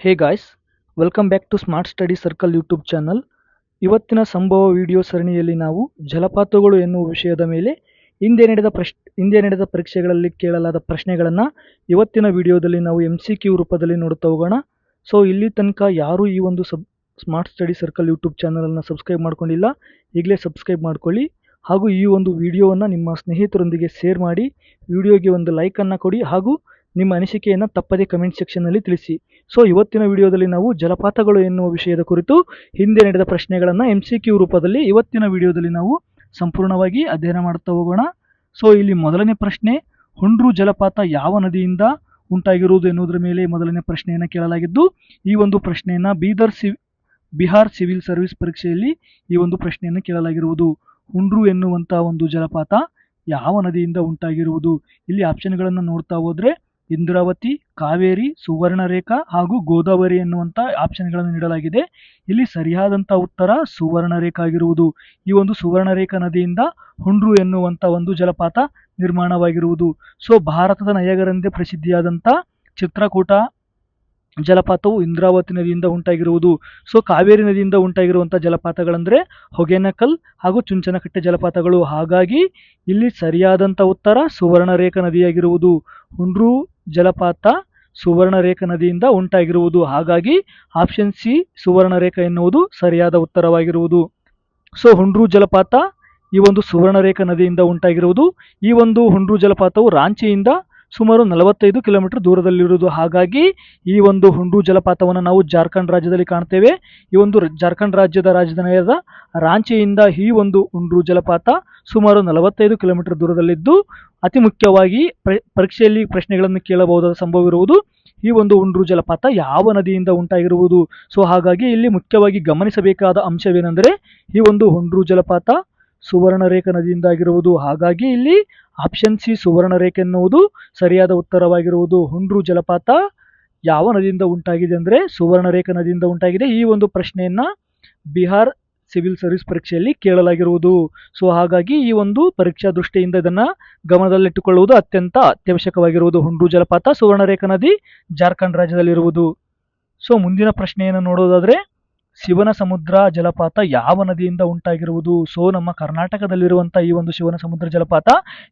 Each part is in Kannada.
Hey guys welcome back to smart study circle YouTube channel ಇವತ್ತಿನ ಸಂಭವ ವಿಡಿಯೋ ಸರಣಿಯಲ್ಲಿ ನಾವು ಜಲಪಾತಗಳು ಎನ್ನುವ ವಿಷಯದ ಮೇಲೆ ಹಿಂದೆ ನಡೆದ ಪ್ರಶ್, ಹಿಂದೆ ನಡೆದ ಪರೀಕ್ಷೆಗಳಲ್ಲಿ ಕೇಳಲಾದ ಪ್ರಶ್ನೆಗಳನ್ನು ಇವತ್ತಿನ ವಿಡಿಯೋದಲ್ಲಿ ನಾವು ಎಂ ಸಿ ಕ್ಯೂ ರೂಪದಲ್ಲಿ ನೋಡುತ್ತಾ ಹೋಗೋಣ. ಸೊ ಇಲ್ಲಿ ತನಕ ಯಾರೂ ಈ ಒಂದು sub smart study circle YouTube ಚಾನಲನ್ನು ಸಬ್ಸ್ಕ್ರೈಬ್ ಮಾಡ್ಕೊಂಡಿಲ್ಲ. ಈಗಲೇ ಸಬ್ಸ್ಕ್ರೈಬ್ ಮಾಡ್ಕೊಳ್ಳಿ. ಹಾಗೂ ಈ ಒಂದು ವಿಡಿಯೋವನ್ನು ನಿಮ್ಮ ಸ್ನೇಹಿತರೊಂದಿಗೆ ಶೇರ್ ಮಾಡಿ. ವಿಡಿಯೋಗೆ ಒಂದು ಲೈಕನ್ನು ಕೊಡಿ. ಹಾಗೂ ನಿಮ್ಮ ಅನಿಸಿಕೆಯನ್ನು ತಪ್ಪದೇ ಕಮೆಂಟ್ ಸೆಕ್ಷನ್ನಲ್ಲಿ ತಿಳಿಸಿ. ಸೊ ಇವತ್ತಿನ ವಿಡಿಯೋದಲ್ಲಿ ನಾವು ಜಲಪಾತಗಳು ಎನ್ನುವ ವಿಷಯದ ಕುರಿತು ಹಿಂದೆ ನಡೆದ ಪ್ರಶ್ನೆಗಳನ್ನು ಎಂ ಸಿ ಕ್ಯೂ ರೂಪದಲ್ಲಿ ಇವತ್ತಿನ ವಿಡಿಯೋದಲ್ಲಿ ನಾವು ಸಂಪೂರ್ಣವಾಗಿ ಅಧ್ಯಯನ ಮಾಡ್ತಾ ಹೋಗೋಣ. ಸೊ ಇಲ್ಲಿ ಮೊದಲನೇ ಪ್ರಶ್ನೆ, ಹುಂಡ್ರು ಜಲಪಾತ ಯಾವ ನದಿಯಿಂದ ಉಂಟಾಗಿರುವುದು ಎನ್ನುವುದರ ಮೇಲೆ ಮೊದಲನೇ ಪ್ರಶ್ನೆಯನ್ನು ಕೇಳಲಾಗಿದ್ದು, ಈ ಒಂದು ಪ್ರಶ್ನೆಯನ್ನು ಬೀದರ್ ಸಿ, ಬಿಹಾರ್ ಸಿವಿಲ್ ಸರ್ವಿಸ್ ಪರೀಕ್ಷೆಯಲ್ಲಿ ಈ ಒಂದು ಪ್ರಶ್ನೆಯನ್ನು ಕೇಳಲಾಗಿರುವುದು. ಹುಂಡ್ರು ಎನ್ನುವಂಥ ಒಂದು ಜಲಪಾತ ಯಾವ ನದಿಯಿಂದ ಉಂಟಾಗಿರುವುದು? ಇಲ್ಲಿ ಆಪ್ಷನ್ಗಳನ್ನು ನೋಡ್ತಾ ಹೋದ್ರೆ ಇಂದ್ರಾವತಿ, ಕಾವೇರಿ, ಸುವರ್ಣರೇಖಾ ಹಾಗೂ ಗೋದಾವರಿ ಎನ್ನುವಂಥ ಆಪ್ಷನ್ಗಳನ್ನು ನೀಡಲಾಗಿದೆ. ಇಲ್ಲಿ ಸರಿಯಾದಂಥ ಉತ್ತರ ಸುವರ್ಣರೇಖಾ ಆಗಿರುವುದು. ಈ ಒಂದು ಸುವರ್ಣರೇಖಾ ನದಿಯಿಂದ ಹುಂಡ್ರು ಎನ್ನುವಂಥ ಒಂದು ಜಲಪಾತ ನಿರ್ಮಾಣವಾಗಿರುವುದು. ಸೊ, ಭಾರತದ ನಯಗರೆಂದೇ ಪ್ರಸಿದ್ಧಿಯಾದಂಥ ಚಿತ್ರಕೂಟ ಜಲಪಾತವು ಇಂದ್ರಾವತಿ ನದಿಯಿಂದ ಉಂಟಾಗಿರುವುದು. ಸೊ ಕಾವೇರಿ ನದಿಯಿಂದ ಉಂಟಾಗಿರುವಂಥ ಜಲಪಾತಗಳಂದರೆ ಹೊಗೆನಕಲ್ ಹಾಗೂ ಚುಂಚನಕಟ್ಟೆ ಜಲಪಾತಗಳು. ಹಾಗಾಗಿ ಇಲ್ಲಿ ಸರಿಯಾದಂಥ ಉತ್ತರ ಸುವರ್ಣರೇಖಾ ನದಿಯಾಗಿರುವುದು. ಹುಂಡ್ರು ಜಲಪಾತ ಸುವರ್ಣರೇಖಾ ನದಿಯಿಂದ ಉಂಟಾಗಿರುವುದು. ಹಾಗಾಗಿ ಆಪ್ಷನ್ ಸಿ ಸುವರ್ಣರೇಖಾ ಎನ್ನುವುದು ಸರಿಯಾದ ಉತ್ತರವಾಗಿರುವುದು. ಸೊ ಹುಂಡ್ರು ಜಲಪಾತ ಈ ಒಂದು ಸುವರ್ಣರೇಖಾ ನದಿಯಿಂದ ಉಂಟಾಗಿರುವುದು. ಈ ಒಂದು ಹುಂಡ್ರು ಜಲಪಾತವು ರಾಂಚಿಯಿಂದ ಸುಮಾರು ನಲವತ್ತೈದು ಕಿಲೋಮೀಟರ್ ದೂರದಲ್ಲಿರುವುದು. ಹಾಗಾಗಿ ಈ ಒಂದು ಹುಂಡು ಜಲಪಾತವನ್ನು ನಾವು ಜಾರ್ಖಂಡ್ ರಾಜ್ಯದಲ್ಲಿ ಕಾಣ್ತೇವೆ. ಈ ಒಂದು ಜಾರ್ಖಂಡ್ ರಾಜ್ಯದ ರಾಜಧಾನಿಯಾದ ರಾಂಚಿಯಿಂದ ಈ ಒಂದು ಹುಂಡು ಜಲಪಾತ ಸುಮಾರು ನಲವತ್ತೈದು ಕಿಲೋಮೀಟರ್ ದೂರದಲ್ಲಿದ್ದು, ಅತಿ ಮುಖ್ಯವಾಗಿ ಪ್ರ- ಪರೀಕ್ಷೆಯಲ್ಲಿ ಪ್ರಶ್ನೆಗಳನ್ನು ಕೇಳಬಹುದಾದ ಸಂಭವವಿರುವುದು ಈ ಒಂದು ಉಂಡ್ರು ಜಲಪಾತ ಯಾವ ನದಿಯಿಂದ ಉಂಟಾಗಿರುವುದು. ಸೊ, ಹಾಗಾಗಿ ಇಲ್ಲಿ ಮುಖ್ಯವಾಗಿ ಗಮನಿಸಬೇಕಾದ ಅಂಶವೇನೆಂದರೆ ಈ ಒಂದು ಹುಂಡ್ರು ಜಲಪಾತ ಸುವರ್ಣರೇಖಾ ನದಿಯಿಂದಾಗಿರುವುದು ಹಾಗಾಗಿ ಇಲ್ಲಿ ಆಪ್ಷನ್ ಸಿ ಸುವರ್ಣರೇಖೆ ಎನ್ನುವುದು ಸರಿಯಾದ ಉತ್ತರವಾಗಿರುವುದು. ಹುಂಡ್ರು ಜಲಪಾತ ಯಾವ ನದಿಯಿಂದ ಉಂಟಾಗಿದೆ ಅಂದರೆ ಸುವರ್ಣರೇಖಾ ನದಿಯಿಂದ ಉಂಟಾಗಿದೆ. ಈ ಒಂದು ಪ್ರಶ್ನೆಯನ್ನು ಬಿಹಾರ್ ಸಿವಿಲ್ ಸರ್ವಿಸ್ ಪರೀಕ್ಷೆಯಲ್ಲಿ ಕೇಳಲಾಗಿರುವುದು. ಸೊ, ಹಾಗಾಗಿ ಈ ಒಂದು ಪರೀಕ್ಷಾ ದೃಷ್ಟಿಯಿಂದ ಇದನ್ನು ಗಮನದಲ್ಲಿಟ್ಟುಕೊಳ್ಳುವುದು ಅತ್ಯಂತ ಅತ್ಯವಶ್ಯಕವಾಗಿರುವುದು. ಹುಂಡ್ರು ಜಲಪಾತ ಸುವರ್ಣರೇಖಾ ನದಿ, ಜಾರ್ಖಂಡ್ ರಾಜ್ಯದಲ್ಲಿರುವುದು. ಸೊ, ಮುಂದಿನ ಪ್ರಶ್ನೆಯನ್ನು ನೋಡೋದಾದ್ರೆ ಶಿವನ ಸಮುದ್ರ ಜಲಪಾತ ಯಾವ ನದಿಯಿಂದ ಉಂಟಾಗಿರುವುದು? ಸೊ, ನಮ್ಮ ಕರ್ನಾಟಕದಲ್ಲಿರುವಂತಹ ಈ ಒಂದು ಶಿವನ ಸಮುದ್ರ ಜಲಪಾತ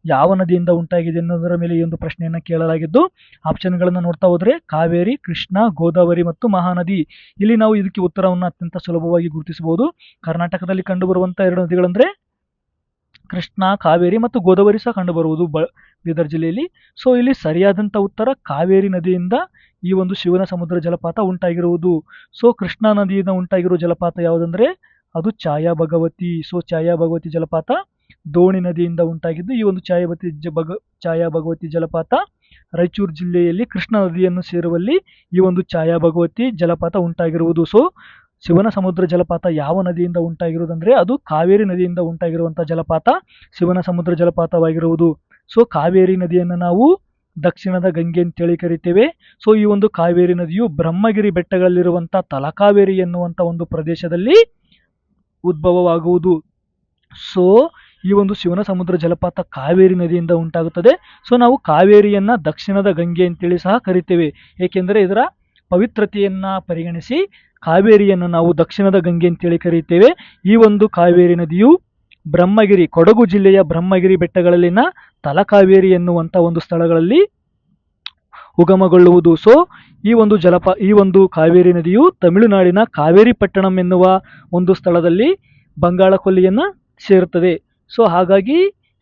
ಯಾವ ನದಿಯಿಂದ ಉಂಟಾಗಿದೆ ಎನ್ನುವುದರ ಮೇಲೆ ಈ ಒಂದು ಪ್ರಶ್ನೆಯನ್ನು ಕೇಳಲಾಗಿದ್ದು, ಆಪ್ಷನ್ಗಳನ್ನು ನೋಡ್ತಾ ಹೋದರೆ ಕಾವೇರಿ, ಕೃಷ್ಣ, ಗೋದಾವರಿ ಮತ್ತು ಮಹಾನದಿ. ಇಲ್ಲಿ ನಾವು ಇದಕ್ಕೆ ಉತ್ತರವನ್ನು ಅತ್ಯಂತ ಸುಲಭವಾಗಿ ಗುರುತಿಸಬಹುದು. ಕರ್ನಾಟಕದಲ್ಲಿ ಕಂಡುಬರುವಂಥ ಎರಡು ನದಿಗಳಂದ್ರೆ ಕೃಷ್ಣ, ಕಾವೇರಿ ಮತ್ತು ಗೋದಾವರಿ ಸಹ ಕಂಡುಬರುವುದು ಬ, ಬೀದರ್ ಜಿಲ್ಲೆಯಲ್ಲಿ. ಸೊ ಇಲ್ಲಿ ಸರಿಯಾದಂಥ ಉತ್ತರ ಕಾವೇರಿ ನದಿಯಿಂದ ಈ ಒಂದು ಶಿವನ ಸಮುದ್ರ ಜಲಪಾತ ಉಂಟಾಗಿರುವುದು. ಸೊ ಕೃಷ್ಣಾ ನದಿಯಿಂದ ಉಂಟಾಗಿರುವ ಜಲಪಾತ ಯಾವುದಂದ್ರೆ, ಅದು ಛಾಯಾ ಭಗವತಿ. ಸೊ ಛಾಯಾ ಭಗವತಿ ಜಲಪಾತ ದೋಣಿ ನದಿಯಿಂದ ಉಂಟಾಗಿದ್ದು, ಈ ಒಂದು ಛಾಯಾವತಿ ಜ, ಭಗ, ಛಾಯಾ ಭಗವತಿ ಜಲಪಾತ ರಾಯಚೂರು ಜಿಲ್ಲೆಯಲ್ಲಿ ಕೃಷ್ಣ ನದಿಯನ್ನು ಸೇರುವಲ್ಲಿ ಈ ಒಂದು ಛಾಯಾ ಭಗವತಿ ಜಲಪಾತ ಉಂಟಾಗಿರುವುದು. ಸೊ ಶಿವನ ಸಮುದ್ರ ಜಲಪಾತ ಯಾವ ನದಿಯಿಂದ ಉಂಟಾಗಿರುವುದಂದರೆ ಅದು ಕಾವೇರಿ ನದಿಯಿಂದ ಉಂಟಾಗಿರುವಂಥ ಜಲಪಾತ ಶಿವನ ಸಮುದ್ರ ಜಲಪಾತವಾಗಿರುವುದು. ಸೊ ಕಾವೇರಿ ನದಿಯನ್ನು ನಾವು ದಕ್ಷಿಣದ ಗಂಗೆ ಅಂತೇಳಿ ಕರಿತೇವೆ. ಸೊ ಈ ಒಂದು ಕಾವೇರಿ ನದಿಯು ಬ್ರಹ್ಮಗಿರಿ ಬೆಟ್ಟಗಳಲ್ಲಿರುವಂಥ ತಲಕಾವೇರಿ ಎನ್ನುವಂಥ ಒಂದು ಪ್ರದೇಶದಲ್ಲಿ ಉದ್ಭವವಾಗುವುದು. ಸೊ ಈ ಒಂದು ಶಿವನ ಸಮುದ್ರ ಜಲಪಾತ ಕಾವೇರಿ ನದಿಯಿಂದ ಉಂಟಾಗುತ್ತದೆ. ಸೊ ನಾವು ಕಾವೇರಿಯನ್ನ ದಕ್ಷಿಣದ ಗಂಗೆ ಅಂತೇಳಿ ಸಹ ಕರಿತೇವೆ. ಏಕೆಂದರೆ ಇದರ ಪವಿತ್ರತೆಯನ್ನು ಪರಿಗಣಿಸಿ ಕಾವೇರಿಯನ್ನು ನಾವು ದಕ್ಷಿಣದ ಗಂಗೆ ಅಂತೇಳಿ ಕರೆಯುತ್ತೇವೆ ಈ ಒಂದು ಕಾವೇರಿ ನದಿಯು ಬ್ರಹ್ಮಗಿರಿ, ಕೊಡಗು ಜಿಲ್ಲೆಯ ಬ್ರಹ್ಮಗಿರಿ ಬೆಟ್ಟಗಳಲ್ಲಿನ ತಲಕಾವೇರಿ ಎನ್ನುವಂಥ ಒಂದು ಸ್ಥಳಗಳಲ್ಲಿ ಉಗಮಗೊಳ್ಳುವುದು. ಸೊ ಈ ಒಂದು ಜಲಪ, ಈ ಒಂದು ಕಾವೇರಿ ನದಿಯು ತಮಿಳುನಾಡಿನ ಕಾವೇರಿ ಪಟ್ಟಣಂ ಎನ್ನುವ ಒಂದು ಸ್ಥಳದಲ್ಲಿ ಬಂಗಾಳ ಕೊಲ್ಲಿಯನ್ನು ಸೇರುತ್ತದೆ. ಸೊ ಹಾಗಾಗಿ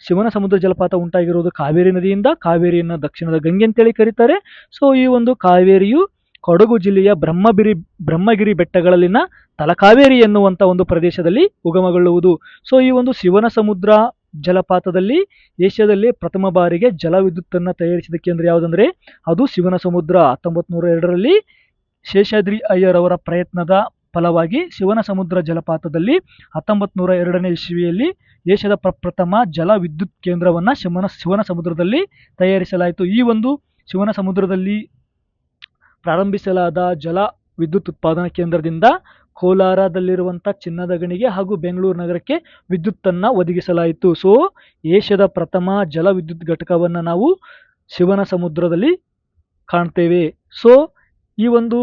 ಶಿವನ ಸಮುದ್ರ ಜಲಪಾತ ಉಂಟಾಗಿರುವುದು ಕಾವೇರಿ ನದಿಯಿಂದ, ಕಾವೇರಿಯನ್ನು ದಕ್ಷಿಣದ ಗಂಗೆ ಅಂತೇಳಿ ಕರೀತಾರೆ. ಸೊ ಈ ಒಂದು ಕಾವೇರಿಯು ಕೊಡಗು ಜಿಲ್ಲೆಯ ಬ್ರಹ್ಮಗಿರಿ ಬ್ರಹ್ಮಗಿರಿ ಬೆಟ್ಟಗಳಲ್ಲಿನ ತಲಕಾವೇರಿ ಎನ್ನುವಂಥ ಒಂದು ಪ್ರದೇಶದಲ್ಲಿ ಉಗಮಗೊಳ್ಳುವುದು. ಸೊ ಈ ಒಂದು ಶಿವನ ಸಮುದ್ರ ಜಲಪಾತದಲ್ಲಿ ಏಷ್ಯಾದಲ್ಲಿ ಪ್ರಥಮ ಬಾರಿಗೆ ಜಲವಿದ್ಯುತ್ತನ್ನು ತಯಾರಿಸಿದ ಕೇಂದ್ರ ಯಾವುದಂದರೆ, ಅದು ಶಿವನ ಸಮುದ್ರ. ಹತ್ತೊಂಬತ್ತು ನೂರ ಎರಡರಲ್ಲಿ ಶೇಷಾದ್ರಿ ಅಯ್ಯರ್ ಅವರ ಪ್ರಯತ್ನದ ಫಲವಾಗಿ ಶಿವನ ಸಮುದ್ರ ಜಲಪಾತದಲ್ಲಿ ಹತ್ತೊಂಬತ್ತು ನೂರ ಎರಡನೇ ಇಸ್ವಿಯಲ್ಲಿ ಏಷ್ಯಾದ ಪ್ರಪ್ರಥಮ ಜಲ ವಿದ್ಯುತ್ ಕೇಂದ್ರವನ್ನು ಶಿವನ ಶಿವನ ಸಮುದ್ರದಲ್ಲಿ ತಯಾರಿಸಲಾಯಿತು. ಈ ಒಂದು ಶಿವನ ಸಮುದ್ರದಲ್ಲಿ ಪ್ರಾರಂಭಿಸಲಾದ ಜಲ ವಿದ್ಯುತ್ ಉತ್ಪಾದನಾ ಕೇಂದ್ರದಿಂದ ಕೋಲಾರದಲ್ಲಿರುವಂಥ ಚಿನ್ನದ ಗಣಿಗೆ ಹಾಗೂ ಬೆಂಗಳೂರು ನಗರಕ್ಕೆ ವಿದ್ಯುತ್ತನ್ನು ಒದಗಿಸಲಾಯಿತು. ಸೊ ಏಷ್ಯಾದ ಪ್ರಥಮ ಜಲ ವಿದ್ಯುತ್ ಘಟಕವನ್ನು ನಾವು ಶಿವನ ಸಮುದ್ರದಲ್ಲಿ ಕಾಣ್ತೇವೆ. ಸೊ ಈ ಒಂದು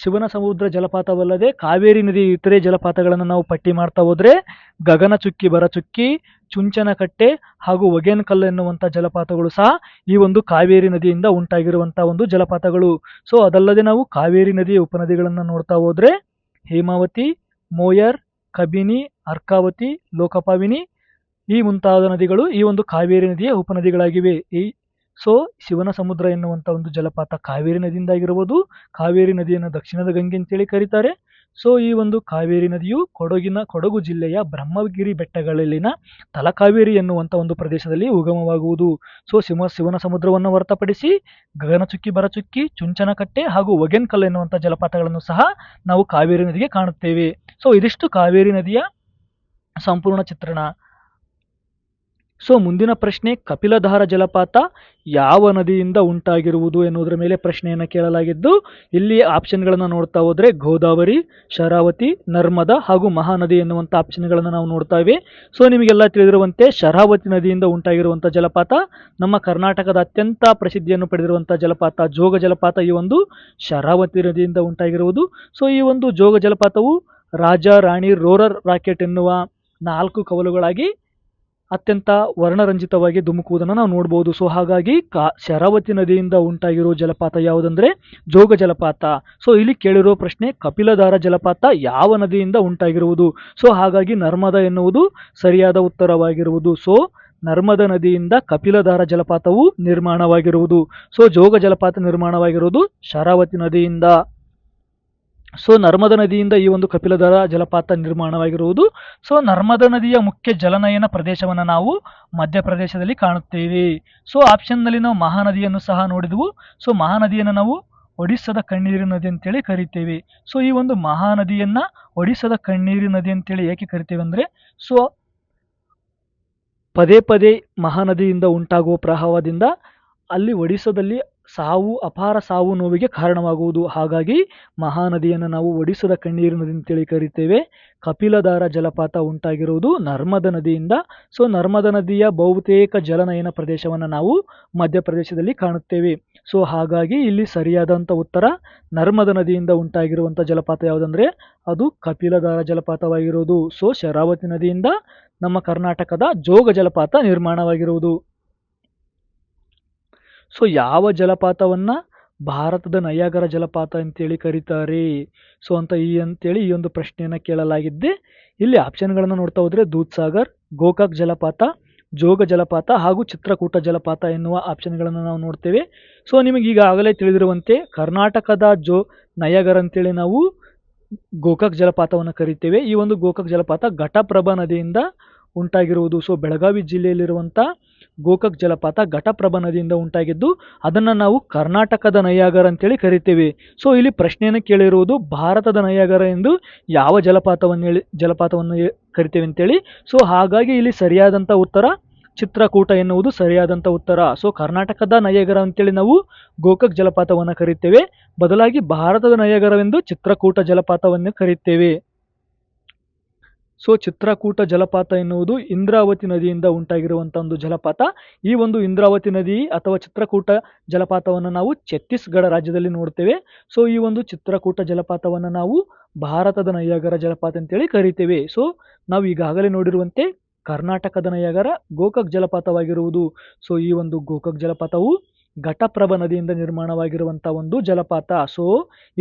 ಶಿವನ ಸಮುದ್ರ ಜಲಪಾತವಲ್ಲದೆ ಕಾವೇರಿ ನದಿ ಇತರೆ ಜಲಪಾತಗಳನ್ನು ನಾವು ಪಟ್ಟಿ ಮಾಡ್ತಾ ಹೋದ್ರೆ ಗಗನಚುಕ್ಕಿ ಬರಚುಕ್ಕಿ ಚುಂಚನಕಟ್ಟೆ ಹಾಗೂ ಒಗೇನಕಲ್ಲು ಎನ್ನುವಂಥ ಜಲಪಾತಗಳು ಸಹ ಈ ಒಂದು ಕಾವೇರಿ ನದಿಯಿಂದ ಉಂಟಾಗಿರುವಂಥ ಒಂದು ಜಲಪಾತಗಳು. ಸೊ ಅದಲ್ಲದೆ ನಾವು ಕಾವೇರಿ ನದಿಯ ಉಪನದಿಗಳನ್ನು ನೋಡ್ತಾ ಹೋದ್ರೆ ಹೇಮಾವತಿ, ಮೋಯರ್, ಕಬಿನಿ, ಅರ್ಕಾವತಿ, ಲೋಕಪಾವಿನಿ ಈ ಮುಂತಾದ ನದಿಗಳು ಈ ಒಂದು ಕಾವೇರಿ ನದಿಯ ಉಪನದಿಗಳಾಗಿವೆ. ಈ ಸೊ ಶಿವನ ಸಮುದ್ರ ಎನ್ನುವಂಥ ಒಂದು ಜಲಪಾತ ಕಾವೇರಿ ನದಿಯಿಂದ ಆಗಿರ್ಬೋದು, ಕಾವೇರಿ ನದಿಯನ್ನು ದಕ್ಷಿಣದ ಗಂಗೆ ಅಂತೇಳಿ ಕರೀತಾರೆ. ಸೊ ಈ ಒಂದು ಕಾವೇರಿ ನದಿಯು ಕೊಡಗಿನ, ಕೊಡಗು ಜಿಲ್ಲೆಯ ಬ್ರಹ್ಮಗಿರಿ ಬೆಟ್ಟಗಳಲ್ಲಿನ ತಲಕಾವೇರಿ ಎನ್ನುವಂಥ ಒಂದು ಪ್ರದೇಶದಲ್ಲಿ ಉಗಮವಾಗುವುದು. ಸೊ ಶಿವ, ಶಿವನ ಸಮುದ್ರವನ್ನು ಹೊರತುಪಡಿಸಿ ಗಗನಚುಕ್ಕಿ ಬರಚುಕ್ಕಿ ಚುಂಚನಕಟ್ಟೆ ಹಾಗೂ ಒಗೆನ್ಕಲ್ ಎನ್ನುವಂಥ ಜಲಪಾತಗಳನ್ನು ಸಹ ನಾವು ಕಾವೇರಿ ನದಿಗೆ ಕಾಣುತ್ತೇವೆ. ಸೊ ಇದಿಷ್ಟು ಕಾವೇರಿ ನದಿಯ ಸಂಪೂರ್ಣ ಚಿತ್ರಣ. ಸೊ ಮುಂದಿನ ಪ್ರಶ್ನೆ, ಕಪಿಲಧಾರ ಜಲಪಾತ ಯಾವ ನದಿಯಿಂದ ಉಂಟಾಗಿರುವುದು ಎನ್ನುವುದರ ಮೇಲೆ ಪ್ರಶ್ನೆಯನ್ನು ಕೇಳಲಾಗಿದ್ದು, ಇಲ್ಲಿ ಆಪ್ಷನ್ಗಳನ್ನು ನೋಡ್ತಾ ಹೋದರೆ ಗೋದಾವರಿ, ಶರಾವತಿ, ನರ್ಮದಾ ಹಾಗೂ ಮಹಾನದಿ ಎನ್ನುವಂಥ ಆಪ್ಷನ್ಗಳನ್ನು ನಾವು ನೋಡ್ತಾ ಇವೆ. ಸೊ ನಿಮಗೆಲ್ಲ ತಿಳಿದಿರುವಂತೆ ಶರಾವತಿ ನದಿಯಿಂದ ಉಂಟಾಗಿರುವಂಥ ಜಲಪಾತ, ನಮ್ಮ ಕರ್ನಾಟಕದ ಅತ್ಯಂತ ಪ್ರಸಿದ್ಧಿಯನ್ನು ಪಡೆದಿರುವಂಥ ಜಲಪಾತ, ಜೋಗ ಜಲಪಾತ ಈ ಒಂದು ಶರಾವತಿ ನದಿಯಿಂದ ಉಂಟಾಗಿರುವುದು. ಸೊ ಈ ಒಂದು ಜೋಗ ಜಲಪಾತವು ರಾಜ ರಾಣಿ ರೋರರ್ ರಾಕೆಟ್ ಎನ್ನುವ ನಾಲ್ಕು ಕವಲುಗಳಾಗಿ ಅತ್ಯಂತ ವರ್ಣರಂಜಿತವಾಗಿ ಧುಮುಕುವುದನ್ನು ನಾವು ನೋಡ್ಬೋದು. ಸೊ ಹಾಗಾಗಿ ಕಾ ಶರಾವತಿ ನದಿಯಿಂದ ಉಂಟಾಗಿರೋ ಜಲಪಾತ ಯಾವುದಂದ್ರೆ ಜೋಗ ಜಲಪಾತ. ಸೊ ಇಲ್ಲಿ ಕೇಳಿರೋ ಪ್ರಶ್ನೆ ಕಪಿಲಧಾರ ಜಲಪಾತ ಯಾವ ನದಿಯಿಂದ ಉಂಟಾಗಿರುವುದು? ಸೊ ಹಾಗಾಗಿ ನರ್ಮದಾ ಎನ್ನುವುದು ಸರಿಯಾದ ಉತ್ತರವಾಗಿರುವುದು. ಸೊ ನರ್ಮದಾ ನದಿಯಿಂದ ಕಪಿಲಧಾರ ಜಲಪಾತವು ನಿರ್ಮಾಣವಾಗಿರುವುದು. ಸೊ ಜೋಗ ಜಲಪಾತ ನಿರ್ಮಾಣವಾಗಿರುವುದು ಶರಾವತಿ ನದಿಯಿಂದ. ಸೊ ನರ್ಮದಾ ನದಿಯಿಂದ ಈ ಒಂದು ಕಪಿಲಧಾರ ಜಲಪಾತ ನಿರ್ಮಾಣವಾಗಿರುವುದು. ಸೊ ನರ್ಮದಾ ನದಿಯ ಮುಖ್ಯ ಜಲನಯನ ಪ್ರದೇಶವನ್ನು ನಾವು ಮಧ್ಯಪ್ರದೇಶದಲ್ಲಿ ಕಾಣುತ್ತೇವೆ. ಸೊ ಆಪ್ಷನ್ನಲ್ಲಿ ನಾವು ಮಹಾನದಿಯನ್ನು ಸಹ ನೋಡಿದೆವು. ಸೊ ಮಹಾನದಿಯನ್ನು ನಾವು ಒಡಿಸ್ಸಾದ ಕಣ್ಣೀರಿ ನದಿ ಅಂತೇಳಿ ಕರಿತೇವೆ. ಸೊ ಈ ಒಂದು ಮಹಾನದಿಯನ್ನು ಒಡಿಸ್ಸಾದ ಕಣ್ಣೀರಿ ನದಿ ಅಂತೇಳಿ ಏಕೆ ಕರಿತೇವೆ ಅಂದರೆ, ಸೊ ಪದೇ ಪದೇ ಮಹಾನದಿಯಿಂದ ಉಂಟಾಗುವ ಪ್ರವಾಹದಿಂದ ಅಲ್ಲಿ ಒಡಿಸ್ಸಾದಲ್ಲಿ ಸಾವು, ಅಪಾರ ಸಾವು ನೋವಿಗೆ ಕಾರಣವಾಗುವುದು. ಹಾಗಾಗಿ ಮಹಾನದಿಯನ್ನು ನಾವು ಒಡಿಸದ ಕಣ್ಣೀರು ನದಿ ಅಂತೇಳಿ ಕರಿತೇವೆ. ಕಪಿಲಧಾರ ಜಲಪಾತ ಉಂಟಾಗಿರುವುದು ನರ್ಮದ ನದಿಯಿಂದ. ಸೊ ನರ್ಮದ ನದಿಯ ಬಹುತೇಕ ಜಲನಯನ ಪ್ರದೇಶವನ್ನು ನಾವು ಮಧ್ಯಪ್ರದೇಶದಲ್ಲಿ ಕಾಣುತ್ತೇವೆ. ಸೊ ಹಾಗಾಗಿ ಇಲ್ಲಿ ಸರಿಯಾದಂಥ ಉತ್ತರ ನರ್ಮದ ನದಿಯಿಂದ ಉಂಟಾಗಿರುವಂಥ ಜಲಪಾತ ಯಾವುದಂದರೆ ಅದು ಕಪಿಲಧಾರ ಜಲಪಾತವಾಗಿರುವುದು. ಸೊ ಶರಾವತಿ ನದಿಯಿಂದ ನಮ್ಮ ಕರ್ನಾಟಕದ ಜೋಗ ಜಲಪಾತ ನಿರ್ಮಾಣವಾಗಿರುವುದು. ಸೊ ಯಾವ ಜಲಪಾತವನ್ನ ಭಾರತದ ನಯಾಗರ ಜಲಪಾತ ಅಂತೇಳಿ ಕರೀತಾರೆ. ಸೊ ಅಂತ ಈ ಅಂತೇಳಿ ಈ ಒಂದು ಪ್ರಶ್ನೆಯನ್ನು ಕೇಳಲಾಗಿದ್ದೆ. ಇಲ್ಲಿ ಆಪ್ಷನ್ಗಳನ್ನು ನೋಡ್ತಾ ಹೋದರೆ ದೂದ್ಸಾಗರ್, ಗೋಕಾಕ್ ಜಲಪಾತ, ಜೋಗ ಜಲಪಾತ ಹಾಗೂ ಚಿತ್ರಕೂಟ ಜಲಪಾತ ಎನ್ನುವ ಆಪ್ಷನ್ಗಳನ್ನು ನಾವು ನೋಡ್ತೇವೆ. ಸೊ ನಿಮಗೆ ಈಗಾಗಲೇ ತಿಳಿದಿರುವಂತೆ ಕರ್ನಾಟಕದ ಜೋ ನಯಾಗರ್ ಅಂತೇಳಿ ನಾವು ಗೋಕಾಕ್ ಜಲಪಾತವನ್ನು ಕರಿತೇವೆ. ಈ ಒಂದು ಗೋಕಾಕ್ ಜಲಪಾತ ಘಟಪ್ರಭಾ ನದಿಯಿಂದ ಉಂಟಾಗಿರುವುದು. ಸೊ ಬೆಳಗಾವಿ ಜಿಲ್ಲೆಯಲ್ಲಿರುವಂಥ ಗೋಕಾಕ್ ಜಲಪಾತ ಘಟಪ್ರಭಾ ನದಿಯಿಂದ ಉಂಟಾಗಿದ್ದು, ಅದನ್ನು ನಾವು ಕರ್ನಾಟಕದ ನಯಾಗರ ಅಂತೇಳಿ ಕರಿತೇವೆ. ಸೊ ಇಲ್ಲಿ ಪ್ರಶ್ನೆಯನ್ನು ಕೇಳಿರುವುದು ಭಾರತದ ನಯಾಗರ ಎಂದು ಯಾವ ಜಲಪಾತವನ್ನು ಹೇಳಿ, ಜಲಪಾತವನ್ನು ಕರಿತೇವೆ ಅಂತೇಳಿ. ಸೊ ಹಾಗಾಗಿ ಇಲ್ಲಿ ಸರಿಯಾದಂಥ ಉತ್ತರ ಚಿತ್ರಕೂಟ ಎನ್ನುವುದು ಸರಿಯಾದಂಥ ಉತ್ತರ. ಸೊ ಕರ್ನಾಟಕದ ನಯಗರ ಅಂತೇಳಿ ನಾವು ಗೋಕಾಕ್ ಜಲಪಾತವನ್ನು ಕರೀತೇವೆ. ಬದಲಾಗಿ ಭಾರತದ ನಯಗರವೆಂದು ಚಿತ್ರಕೂಟ ಜಲಪಾತವನ್ನು ಕರೆಯುತ್ತೇವೆ ಸೊ ಚಿತ್ರಕೂಟ ಜಲಪಾತ ಎನ್ನುವುದು ಇಂದ್ರಾವತಿ ನದಿಯಿಂದ ಉಂಟಾಗಿರುವಂಥ ಒಂದು ಜಲಪಾತ. ಈ ಒಂದು ಇಂದ್ರಾವತಿ ನದಿ ಅಥವಾ ಚಿತ್ರಕೂಟ ಜಲಪಾತವನ್ನು ನಾವು ಛತ್ತೀಸ್ಗಢ ರಾಜ್ಯದಲ್ಲಿ ನೋಡ್ತೇವೆ. ಸೊ ಈ ಒಂದು ಚಿತ್ರಕೂಟ ಜಲಪಾತವನ್ನು ನಾವು ಭಾರತದ ನಯ್ಯಾಗರ ಜಲಪಾತ ಅಂತೇಳಿ ಕರಿತೇವೆ. ಸೊ ನಾವು ಈಗಾಗಲೇ ನೋಡಿರುವಂತೆ ಕರ್ನಾಟಕದ ನಯ್ಯಾಗರ ಗೋಕಾಕ್ ಜಲಪಾತವಾಗಿರುವುದು. ಸೊ ಈ ಒಂದು ಗೋಕಾಕ್ ಜಲಪಾತವು ಘಟಪ್ರಭ ನದಿಯಿಂದ ನಿರ್ಮಾಣವಾಗಿರುವಂಥ ಒಂದು ಜಲಪಾತ. ಸೊ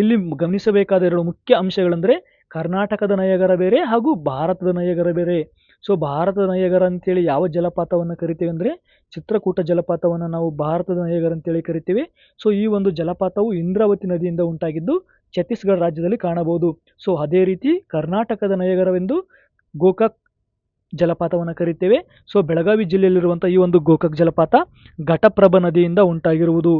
ಇಲ್ಲಿ ಗಮನಿಸಬೇಕಾದ ಎರಡು ಮುಖ್ಯ ಅಂಶಗಳೆಂದರೆ ಕರ್ನಾಟಕದ ನಯಗರ ಬೇರೆ ಹಾಗೂ ಭಾರತದ ನಯಗರ ಬೇರೆ. ಸೊ ಭಾರತದ ನಯಗರ ಅಂತೇಳಿ ಯಾವ ಜಲಪಾತವನ್ನು ಕರಿತೀವಿ ಅಂದರೆ ಚಿತ್ರಕೂಟ ಜಲಪಾತವನ್ನು ನಾವು ಭಾರತದ ನಯಗರ ಅಂತೇಳಿ ಕರಿತೀವಿ. ಸೊ ಈ ಒಂದು ಜಲಪಾತವು ಇಂದ್ರಾವತಿ ನದಿಯಿಂದ ಉಂಟಾಗಿದ್ದು ಛತ್ತೀಸ್ಗಢ ರಾಜ್ಯದಲ್ಲಿ ಕಾಣಬಹುದು. ಸೊ ಅದೇ ರೀತಿ ಕರ್ನಾಟಕದ ನಯಗರವೆಂದು ಗೋಕಾಕ್ ಜಲಪಾತವನ್ನು ಕರಿತೇವೆ. ಸೊ ಬೆಳಗಾವಿ ಜಿಲ್ಲೆಯಲ್ಲಿರುವಂಥ ಈ ಒಂದು ಗೋಕಾಕ್ ಜಲಪಾತ ಘಟಪ್ರಭ ನದಿಯಿಂದ ಉಂಟಾಗಿರುವುದು.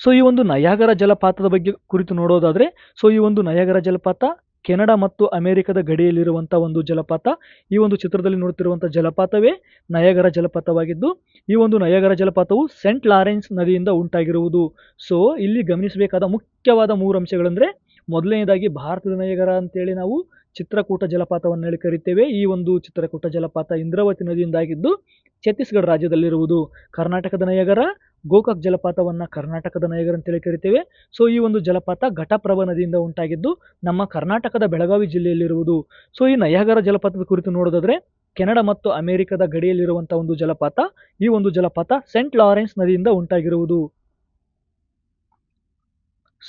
ಸೊ ಈ ಒಂದು ನಯಾಗರ ಜಲಪಾತದ ಬಗ್ಗೆ ಕುರಿತು ನೋಡೋದಾದರೆ ಸೊ ಈ ಒಂದು ನಯಾಗರ ಜಲಪಾತ ಕೆನಡಾ ಮತ್ತು ಅಮೆರಿಕದ ಗಡಿಯಲ್ಲಿರುವಂಥ ಒಂದು ಜಲಪಾತ. ಈ ಒಂದು ಚಿತ್ರದಲ್ಲಿ ನೋಡುತ್ತಿರುವಂಥ ಜಲಪಾತವೇ ನಯಗರ ಜಲಪಾತವಾಗಿದ್ದು, ಈ ಒಂದು ನಯಗರ ಜಲಪಾತವು ಸೆಂಟ್ ಲಾರೆನ್ಸ್ ನದಿಯಿಂದ ಉಂಟಾಗಿರುವುದು. ಸೊ ಇಲ್ಲಿ ಗಮನಿಸಬೇಕಾದ ಮುಖ್ಯವಾದ ಮೂರು ಅಂಶಗಳೆಂದರೆ, ಮೊದಲನೇದಾಗಿ ಭಾರತದ ನಯಗರ ಅಂತೇಳಿ ನಾವು ಚಿತ್ರಕೂಟ ಜಲಪಾತವನ್ನು ಹೇಳಿ ಕರಿತೇವೆ. ಈ ಒಂದು ಚಿತ್ರಕೂಟ ಜಲಪಾತ ಇಂದ್ರಾವತಿ ನದಿಯಿಂದಾಗಿದ್ದು ಛತ್ತೀಸ್ಗಢ ರಾಜ್ಯದಲ್ಲಿರುವುದು ಕರ್ನಾಟಕದ ನಯಗರ, ಗೋಕಾಕ್ ಜಲಪಾತವನ್ನು ಕರ್ನಾಟಕದ ನಯಗರ ಅಂತೇಳಿ ಕರಿತೇವೆ. ಸೊ ಈ ಒಂದು ಜಲಪಾತ ಘಟಪ್ರಭಾ ನದಿಯಿಂದ ಉಂಟಾಗಿದ್ದು ನಮ್ಮ ಕರ್ನಾಟಕದ ಬೆಳಗಾವಿ ಜಿಲ್ಲೆಯಲ್ಲಿರುವುದು. ಸೊ ಈ ನಯಗರ ಜಲಪಾತದ ಕುರಿತು ನೋಡೋದಾದರೆ ಕೆನಡಾ ಮತ್ತು ಅಮೆರಿಕದ ಗಡಿಯಲ್ಲಿರುವಂಥ ಒಂದು ಜಲಪಾತ. ಈ ಒಂದು ಜಲಪಾತ ಸೆಂಟ್ ಲಾರೆನ್ಸ್ ನದಿಯಿಂದ ಉಂಟಾಗಿರುವುದು.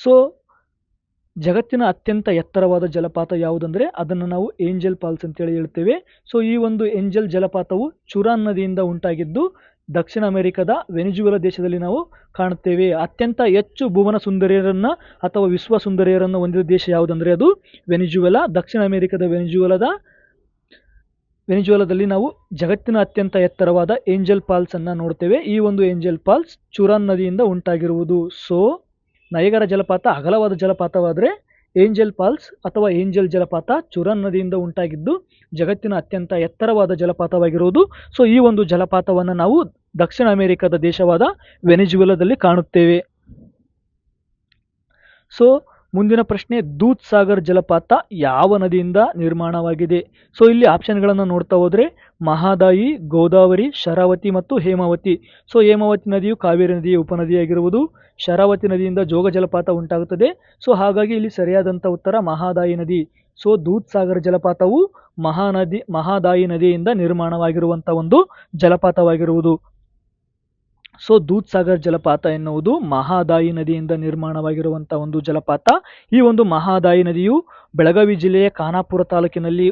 ಸೊ ಜಗತ್ತಿನ ಅತ್ಯಂತ ಎತ್ತರವಾದ ಜಲಪಾತ ಯಾವುದಂದ್ರೆ ಅದನ್ನು ನಾವು ಏಂಜಲ್ ಫಾಲ್ಸ್ ಅಂತೇಳಿ ಹೇಳ್ತೇವೆ. ಸೊ ಈ ಒಂದು ಏಂಜಲ್ ಜಲಪಾತವು ಚುರಾನ್ ನದಿಯಿಂದ ಉಂಟಾಗಿದ್ದು ದಕ್ಷಿಣ ಅಮೆರಿಕದ ವೆನಿಜುವೆಲಾ ದೇಶದಲ್ಲಿ ನಾವು ಕಾಣುತ್ತೇವೆ. ಅತ್ಯಂತ ಹೆಚ್ಚು ಭುವನ ಸುಂದರಿಯರನ್ನು ಅಥವಾ ವಿಶ್ವ ಸುಂದರಿಯರನ್ನು ಹೊಂದಿದ ದೇಶ ಯಾವುದಂದರೆ ಅದು ವೆನಿಜುವೆಲಾ. ದಕ್ಷಿಣ ಅಮೆರಿಕದ ವೆನಿಜುವೆಲಾದ, ವೆನಿಜುವೆಲದಲ್ಲಿ ನಾವು ಜಗತ್ತಿನ ಅತ್ಯಂತ ಎತ್ತರವಾದ ಏಂಜಲ್ ಫಾಲ್ಸ್ ಅನ್ನ ನೋಡ್ತೇವೆ. ಈ ಒಂದು ಏಂಜಲ್ ಫಾಲ್ಸ್ ಚುರಾನ್ ನದಿಯಿಂದ ಉಂಟಾಗಿರುವುದು. ಸೊ ನಯಗರ ಜಲಪಾತ ಅಗಲವಾದ ಜಲಪಾತವಾದರೆ ಏಂಜಲ್ ಫಾಲ್ಸ್ ಅಥವಾ ಏಂಜಲ್ ಜಲಪಾತ ಚುರನ್ ನದಿಯಿಂದ ಉಂಟಾಗಿದ್ದು ಜಗತ್ತಿನ ಅತ್ಯಂತ ಎತ್ತರವಾದ ಜಲಪಾತವಾಗಿರುವುದು. ಸೊ ಈ ಒಂದು ಜಲಪಾತವನ್ನು ನಾವು ದಕ್ಷಿಣ ಅಮೆರಿಕದ ದೇಶವಾದ ವೆನೆಜುವೆಲಾದಲ್ಲಿ ಕಾಣುತ್ತೇವೆ. ಸೊ ಮುಂದಿನ ಪ್ರಶ್ನೆ, ದೂದ್ ಸಾಗರ್ ಜಲಪಾತ ಯಾವ ನದಿಯಿಂದ ನಿರ್ಮಾಣವಾಗಿದೆ? ಸೊ ಇಲ್ಲಿ ಆಪ್ಷನ್ಗಳನ್ನು ನೋಡ್ತಾ ಹೋದರೆ, ಮಹಾದಾಯಿ, ಗೋದಾವರಿ, ಶರಾವತಿ ಮತ್ತು ಹೇಮಾವತಿ. ಸೊ ಹೇಮಾವತಿ ನದಿಯು ಕಾವೇರಿ ನದಿಯ ಉಪನದಿಯಾಗಿರುವುದು. ಶರಾವತಿ ನದಿಯಿಂದ ಜೋಗ ಜಲಪಾತ ಉಂಟಾಗುತ್ತದೆ. ಸೊ ಹಾಗಾಗಿ ಇಲ್ಲಿ ಸರಿಯಾದಂಥ ಉತ್ತರ ಮಹಾದಾಯಿ ನದಿ. ಸೊ ದೂದ್ ಸಾಗರ್ ಜಲಪಾತವು ಮಹಾನದಿ, ಮಹಾದಾಯಿ ನದಿಯಿಂದ ನಿರ್ಮಾಣವಾಗಿರುವಂಥ ಒಂದು ಜಲಪಾತವಾಗಿರುವುದು. ಸೊ ದೂದ್ ಸಾಗರ್ ಜಲಪಾತ ಎನ್ನುವುದು ಮಹಾದಾಯಿ ನದಿಯಿಂದ ನಿರ್ಮಾಣವಾಗಿರುವಂಥ ಒಂದು ಜಲಪಾತ. ಈ ಒಂದು ಮಹಾದಾಯಿ ನದಿಯು ಬೆಳಗಾವಿ ಜಿಲ್ಲೆಯ ಖಾನಾಪುರ ತಾಲೂಕಿನಲ್ಲಿ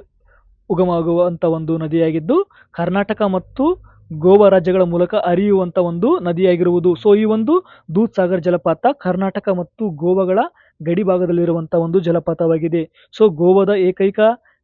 ಉಗಮವಾಗುವಂಥ ಒಂದು ನದಿಯಾಗಿದ್ದು, ಕರ್ನಾಟಕ ಮತ್ತು ಗೋವಾ ರಾಜ್ಯಗಳ ಮೂಲಕ ಹರಿಯುವಂಥ ಒಂದು ನದಿಯಾಗಿರುವುದು. ಸೊ ಈ ಒಂದು ದೂದ್ ಸಾಗರ್ ಜಲಪಾತ ಕರ್ನಾಟಕ ಮತ್ತು ಗೋವಾಗಳ ಗಡಿ ಭಾಗದಲ್ಲಿರುವಂಥ ಒಂದು ಜಲಪಾತವಾಗಿದೆ. ಸೊ ಗೋವಾದ ಏಕೈಕ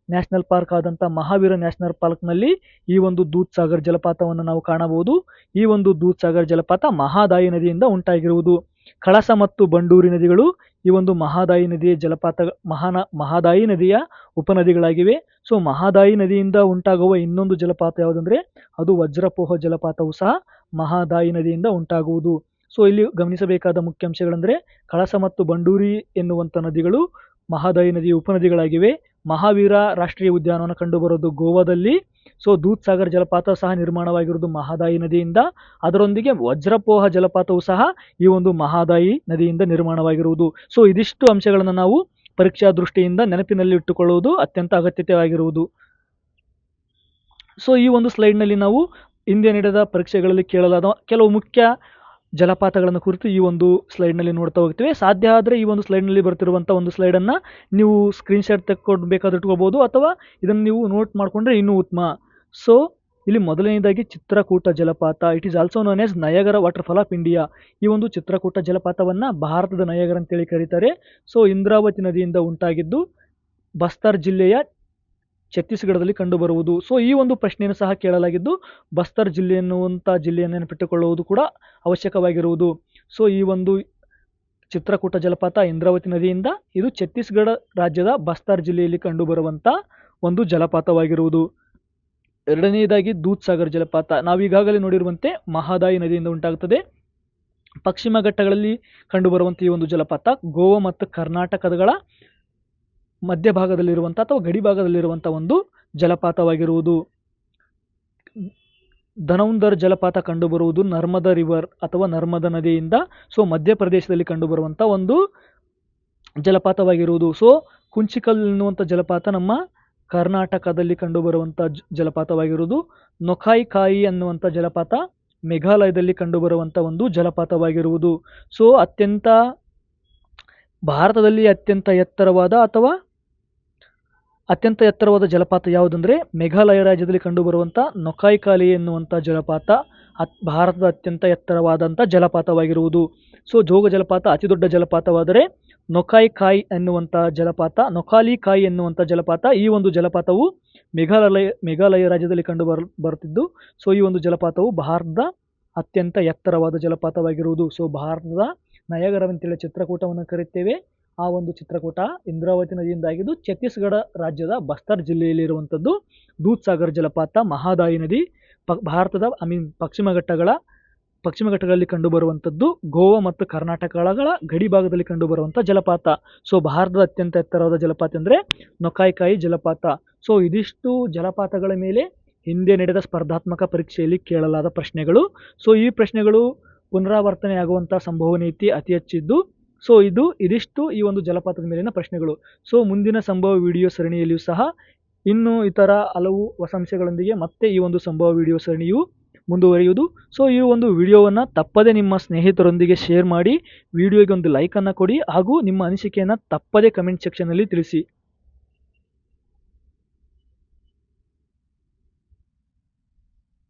ನ್ಯಾಷನಲ್ ಪಾರ್ಕ್ ಆದಂಥ ಮಹಾವೀರ ನ್ಯಾಷನಲ್ ಪಾರ್ಕ್ನಲ್ಲಿ ಈ ಒಂದು ದೂದ್ ಸಾಗರ್ ಜಲಪಾತವನ್ನು ನಾವು ಕಾಣಬಹುದು. ಈ ಒಂದು ದೂದ್ ಸಾಗರ್ ಜಲಪಾತ ಮಹಾದಾಯಿ ನದಿಯಿಂದ ಉಂಟಾಗಿರುವುದು. ಕಳಸ ಮತ್ತು ಬಂಡೂರಿ ನದಿಗಳು ಈ ಒಂದು ಮಹಾದಾಯಿ ನದಿಯ ಜಲಪಾತ, ಮಹಾನ, ಮಹಾದಾಯಿ ನದಿಯ ಉಪನದಿಗಳಾಗಿವೆ. ಸೊ, ಮಹಾದಾಯಿ ನದಿಯಿಂದ ಉಂಟಾಗುವ ಇನ್ನೊಂದು ಜಲಪಾತ ಯಾವುದಂದ್ರೆ, ಅದು ವಜ್ರಪೋಹ ಜಲಪಾತವು ಸಹ ಮಹಾದಾಯಿ ನದಿಯಿಂದ ಉಂಟಾಗುವುದು. ಸೊ, ಇಲ್ಲಿ ಗಮನಿಸಬೇಕಾದ ಮುಖ್ಯ ಮುಖ್ಯಾಂಶಗಳೆಂದರೆ, ಕಳಸ ಮತ್ತು ಬಂಡೂರಿ ಎನ್ನುವಂಥ ನದಿಗಳು ಮಹಾದಾಯಿ ನದಿಯ ಉಪನದಿಗಳಾಗಿವೆ. ಮಹಾವೀರ ರಾಷ್ಟ್ರೀಯ ಉದ್ಯಾನವನ ಕಂಡುಬರೋದು ಗೋವಾದಲ್ಲಿ. ಸೊ ದೂದ್ ಸಾಗರ್ ಜಲಪಾತ ಸಹ ನಿರ್ಮಾಣವಾಗಿರುವುದು ಮಹಾದಾಯಿ ನದಿಯಿಂದ. ಅದರೊಂದಿಗೆ ವಜ್ರಪೋಹ ಜಲಪಾತವು ಸಹ ಈ ಒಂದು ಮಹಾದಾಯಿ ನದಿಯಿಂದ ನಿರ್ಮಾಣವಾಗಿರುವುದು. ಸೊ ಇದಿಷ್ಟು ಅಂಶಗಳನ್ನು ನಾವು ಪರೀಕ್ಷಾ ದೃಷ್ಟಿಯಿಂದ ನೆನಪಿನಲ್ಲಿ ಇಟ್ಟುಕೊಳ್ಳುವುದು ಅತ್ಯಂತ ಅಗತ್ಯತೆಯಾಗಿರುವುದು. ಸೊ ಈ ಒಂದು ಸ್ಲೈಡ್ನಲ್ಲಿ ನಾವು ಹಿಂದೆ ನಡೆದ ಪರೀಕ್ಷೆಗಳಲ್ಲಿ ಕೇಳಲಾದ ಕೆಲವು ಮುಖ್ಯ ಜಲಪಾತಗಳನ್ನು ಕುರಿತು ಈ ಒಂದು ಸ್ಲೈಡ್ನಲ್ಲಿ ನೋಡ್ತಾ ಹೋಗ್ತೀವಿ. ಸಾಧ್ಯ ಆದರೆ ಈ ಒಂದು ಸ್ಲೈಡ್ನಲ್ಲಿ ಬರ್ತಿರುವಂಥ ಒಂದು ಸ್ಲೈಡನ್ನು ನೀವು ಸ್ಕ್ರೀನ್ಶಾಟ್ ತೆಕ್ಕೊಂಡು ಬೇಕಾದ್ರೆ ಇಟ್ಕೋಬೋದು ಅಥವಾ ಇದನ್ನು ನೀವು ನೋಟ್ ಮಾಡಿಕೊಂಡ್ರೆ ಇನ್ನೂ ಉತ್ತಮ. ಸೊ ಇಲ್ಲಿ ಮೊದಲನೇದಾಗಿ ಚಿತ್ರಕೂಟ ಜಲಪಾತ. It is also known as Niagara waterfall of India ಈ ಒಂದು ಚಿತ್ರಕೂಟ ಜಲಪಾತವನ್ನು ಭಾರತದ ನಯಗರ ಅಂತೇಳಿ ಕರೀತಾರೆ. ಸೊ ಇಂದ್ರಾವತಿ ನದಿಯಿಂದ ಉಂಟಾಗಿದ್ದು ಬಸ್ತರ್ ಜಿಲ್ಲೆಯ ಛತ್ತೀಸ್ಗಢದಲ್ಲಿ ಕಂಡುಬರುವುದು. ಸೊ ಈ ಒಂದು ಪ್ರಶ್ನೆಯನ್ನು ಸಹ ಕೇಳಲಾಗಿದ್ದು, ಬಸ್ತರ್ ಜಿಲ್ಲೆ ಎನ್ನುವಂಥ ಜಿಲ್ಲೆಯನ್ನು ನೆನಪಿಟ್ಟುಕೊಳ್ಳುವುದು ಕೂಡ ಅವಶ್ಯಕವಾಗಿರುವುದು. ಸೊ ಈ ಒಂದು ಚಿತ್ರಕೂಟ ಜಲಪಾತ ಇಂದ್ರಾವತಿ ನದಿಯಿಂದ ಇದು ಛತ್ತೀಸ್ಗಢ ರಾಜ್ಯದ ಬಸ್ತಾರ್ ಜಿಲ್ಲೆಯಲ್ಲಿ ಕಂಡುಬರುವಂಥ ಒಂದು ಜಲಪಾತವಾಗಿರುವುದು. ಎರಡನೆಯದಾಗಿ ದೂದ್ ಸಾಗರ್ ಜಲಪಾತ. ನಾವು ಈಗಾಗಲೇ ನೋಡಿರುವಂತೆ ಮಹಾದಾಯಿ ನದಿಯಿಂದ ಉಂಟಾಗುತ್ತದೆ. ಪಶ್ಚಿಮ ಘಟ್ಟಗಳಲ್ಲಿ ಕಂಡುಬರುವಂಥ ಈ ಒಂದು ಜಲಪಾತ, ಗೋವಾ ಮತ್ತು ಕರ್ನಾಟಕಗಳ ಮಧ್ಯಭಾಗದಲ್ಲಿರುವಂಥ ಅಥವಾ ಗಡಿ ಭಾಗದಲ್ಲಿರುವಂಥ ಒಂದು ಜಲಪಾತವಾಗಿರುವುದು. ಧನೌಂದರ್ ಜಲಪಾತ ಕಂಡುಬರುವುದು ನರ್ಮದ ರಿವರ್ ಅಥವಾ ನರ್ಮದ ನದಿಯಿಂದ ಸೊ ಮಧ್ಯಪ್ರದೇಶದಲ್ಲಿ ಕಂಡುಬರುವಂಥ ಒಂದು ಜಲಪಾತವಾಗಿರುವುದು. ಸೊ ಕುಂಚಿಕಲ್ ಎನ್ನುವಂಥ ಜಲಪಾತ ನಮ್ಮ ಕರ್ನಾಟಕದಲ್ಲಿ ಕಂಡುಬರುವಂಥ ಜಲಪಾತವಾಗಿರುವುದು. ನೊಖಾಯಿ ಕಾಯಿ ಅನ್ನುವಂಥ ಜಲಪಾತ ಮೇಘಾಲಯದಲ್ಲಿ ಕಂಡುಬರುವಂಥ ಒಂದು ಜಲಪಾತವಾಗಿರುವುದು. ಸೊ ಅತ್ಯಂತ, ಭಾರತದಲ್ಲಿ ಅತ್ಯಂತ ಎತ್ತರವಾದ ಅಥವಾ ಅತ್ಯಂತ ಎತ್ತರವಾದ ಜಲಪಾತ ಯಾವುದಂದ್ರೆ ಮೇಘಾಲಯ ರಾಜ್ಯದಲ್ಲಿ ಕಂಡುಬರುವಂಥ ನೊಕಾಯಿಕಾಲಿ ಎನ್ನುವಂಥ ಜಲಪಾತ, ಅತ್ ಭಾರತದ ಅತ್ಯಂತ ಎತ್ತರವಾದಂಥ ಜಲಪಾತವಾಗಿರುವುದು. ಸೊ, ಜೋಗ ಜಲಪಾತ, ಅತಿ ದೊಡ್ಡ ಜಲಪಾತವಾದರೆ ನೊಕಾಯಿ ಕಾಯಿ ಎನ್ನುವಂಥ ಜಲಪಾತ, ನೊಕಾಲಿ ಕಾಯಿ ಎನ್ನುವಂಥ ಜಲಪಾತ, ಈ ಒಂದು ಜಲಪಾತವು ಮೇಘಾಲಯ ಮೇಘಾಲಯ ರಾಜ್ಯದಲ್ಲಿ ಕಂಡು ಬರ್ ಬರುತ್ತಿದ್ದು, ಸೊ, ಈ ಒಂದು ಜಲಪಾತವು ಭಾರತದ ಅತ್ಯಂತ ಎತ್ತರವಾದ ಜಲಪಾತವಾಗಿರುವುದು. ಸೊ, ಭಾರತದ ನಯಗರವಂತೇಳಿ ಚಿತ್ರಕೂಟವನ್ನು ಕರೆಯುತ್ತೇವೆ. ಆ ಒಂದು ಚಿತ್ರಕೂಟ ಇಂದ್ರಾವತಿ ನದಿಯಿಂದಾಗಿದ್ದು ಛತ್ತೀಸ್ಗಢ ರಾಜ್ಯದ ಬಸ್ತರ್ ಜಿಲ್ಲೆಯಲ್ಲಿರುವಂಥದ್ದು ದೂದ್ ಸಾಗರ್ ಜಲಪಾತ ಮಹಾದಾಯಿ ನದಿ, ಪ, ಭಾರತದ, ಐ ಮೀನ್, ಪಶ್ಚಿಮ ಘಟ್ಟಗಳ, ಪಶ್ಚಿಮ ಘಟ್ಟಗಳಲ್ಲಿ ಕಂಡುಬರುವಂಥದ್ದು ಗೋವಾ ಮತ್ತು ಕರ್ನಾಟಕಗಳ ಗಡಿ ಭಾಗದಲ್ಲಿ ಕಂಡುಬರುವಂಥ ಜಲಪಾತ. ಸೊ, ಭಾರತದ ಅತ್ಯಂತ ಎತ್ತರವಾದ ಜಲಪಾತ ಅಂದರೆ ನೊಕಾಯ್ಕಾಯಿ ಜಲಪಾತ. ಸೊ, ಇದಿಷ್ಟು ಜಲಪಾತಗಳ ಮೇಲೆ ಹಿಂದೆ ನಡೆದ ಸ್ಪರ್ಧಾತ್ಮಕ ಪರೀಕ್ಷೆಯಲ್ಲಿ ಕೇಳಲಾದ ಪ್ರಶ್ನೆಗಳು. ಸೊ, ಈ ಪ್ರಶ್ನೆಗಳು ಪುನರಾವರ್ತನೆಯಾಗುವಂಥ ಸಂಭವನೀಯತೆ ಅತಿ ಹೆಚ್ಚಿದ್ದು ಸೊ ಇದು ಇದಿಷ್ಟು ಈ ಒಂದು ಜಲಪಾತದ ಮೇಲಿನ ಪ್ರಶ್ನೆಗಳು. ಸೊ ಮುಂದಿನ ಸಂಭವ ವಿಡಿಯೋ ಸರಣಿಯಲ್ಲಿಯೂ ಸಹ ಇನ್ನೂ ಇತರ ಹಲವು ಹೊಸ ಅಂಶಗಳೊಂದಿಗೆ ಮತ್ತೆ ಈ ಒಂದು ಸಂಭವ ವಿಡಿಯೋ ಸರಣಿಯು ಮುಂದುವರಿಯುವುದು. ಸೊ ಈ ಒಂದು ವಿಡಿಯೋವನ್ನು ತಪ್ಪದೇ ನಿಮ್ಮ ಸ್ನೇಹಿತರೊಂದಿಗೆ ಶೇರ್ ಮಾಡಿ, ವಿಡಿಯೋಗೆ ಒಂದು ಲೈಕನ್ನು ಕೊಡಿ ಹಾಗೂ ನಿಮ್ಮ ಅನಿಸಿಕೆಯನ್ನು ತಪ್ಪದೇ ಕಮೆಂಟ್ ಸೆಕ್ಷನಲ್ಲಿ ತಿಳಿಸಿ.